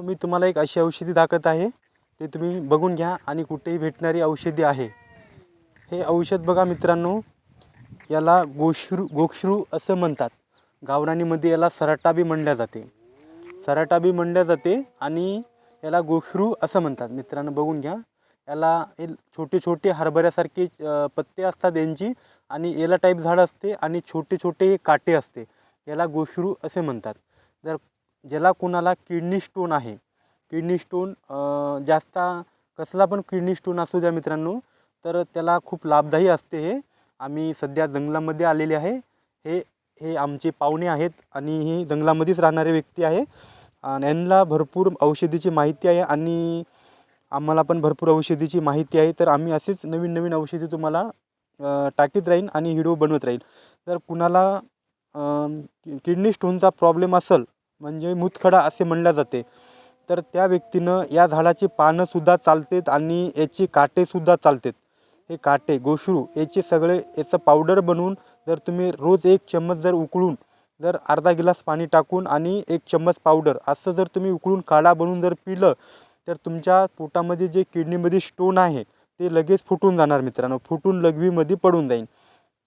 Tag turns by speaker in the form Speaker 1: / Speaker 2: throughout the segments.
Speaker 1: मित्रांनो मी तुम्हाला एक अशी औषधी दाखवत आहे. ते तुम्ही बघून घ्या आणि कुठेही भेटणारी औषधी आहे. हे औषध बघा मित्रांनो याला गोश्रू गोक्षरू असं म्हणतात. गावरानीमध्ये याला सराटा बी म्हणल्या जाते. सराटा बी म्हणल्या जाते आणि याला गोश्रू असं म्हणतात. मित्रांनो बघून घ्या. याला हे छोटे छोटे हरभऱ्यासारखे पत्ते असतात यांची आणि याला टाईप झाड असते आणि छोटे छोटे काटे असते. याला गोश्रू असे म्हणतात. जर ज्याला कुणाला किडनी स्टोन आहे. किडनी स्टोन जास्त कसला पण किडनी स्टोन असू द्या मित्रांनो तर त्याला खूप लाभदायी असते हे. आम्ही सध्या जंगलामध्ये आलेले आहे. हे हे आमचे पाहुणे आहेत आणि हे जंगलामध्येच राहणारे व्यक्ती आहे. आणि यांना भरपूर औषधीची माहिती आहे आणि आम्हाला पण भरपूर औषधीची माहिती आहे. तर आम्ही असेच नवीन नवीन औषधी तुम्हाला टाकीत राहीन आणि व्हिडिओ बनवत राहील तर कुणाला किडनी स्टोनचा प्रॉब्लेम असेल म्हणजे मुतखडा असे म्हणल्या जाते. तर त्या व्यक्तीनं या झाडाची पानंसुद्धा चालतात आणि याची काटेसुद्धा चालतात. हे काटे गोशरू याचे सगळे याचं पावडर बनवून जर तुम्ही रोज एक चम्मच जर उकळून जर अर्धा गिलास पाणी टाकून आणि एक चम्मच पावडर असं जर तुम्ही उकळून काढा बनवून जर पिलं तर तुमच्या पोटामध्ये जे किडनीमध्ये स्टोन आहे ते लगेच फुटून जाणार मित्रांनो. फुटून लघवीमध्ये पडून जाईल.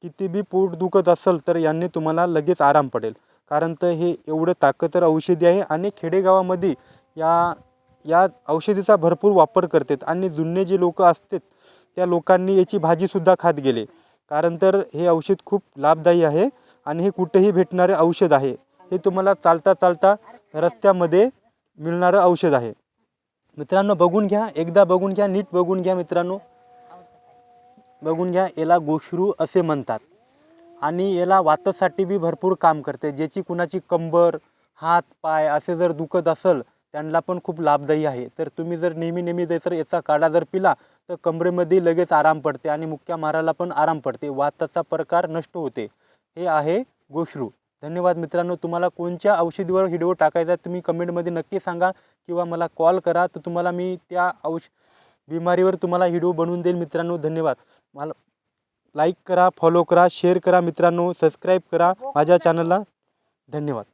Speaker 1: किती बी पोट दुखत असेल तर यांनी तुम्हाला लगेच आराम पडेल. कारण तर हे एवढं ताकदवर औषधी आहे आणि खेडेगावामध्ये या या औषधीचा भरपूर वापर करतात. आणि जुने जे लोक असतात त्या लोकांनी याची भाजीसुद्धा खात गेले. कारण तर हे औषध खूप लाभदायी आहे आणि हे कुठेही भेटणारे औषध आहे. हे तुम्हाला चालता चालता रस्त्यामध्ये मिळणारं औषध आहे. मित्रांनो बघून घ्या एकदा बघून घ्या नीट बघून घ्या मित्रांनो. बघून घ्या याला गोश्रू असे म्हणतात. आणि याला वातासाठी बी भरपूर काम करते. ज्याची कुणाची कंबर हात पाय असे जर दुखत असेल त्यांना पण खूप लाभदायी आहे. तर तुम्ही जर नेहमी नेहमी जर याचा काढा जर पिला तर कमरेमध्ये लगेच आराम पडते आणि मुक्या माराला पण आराम पडते. वाताचा प्रकार नष्ट होते. हे आहे गोश्रू. धन्यवाद मित्रांनो. तुम्हाला कोणत्या औषधीवर व्हिडिओ टाकायचा आहे तुम्ही कमेंटमध्ये नक्की सांगा किंवा मला कॉल करा. तर तुम्हाला मी त्या औष बिमारीवर तुम्हाला व्हिडिओ बनवून देईल मित्रांनो. धन्यवाद. मला लाईक करा फॉलो करा शेअर करा मित्रांनो सबस्क्राईब करा माझ्या चॅनलला. धन्यवाद.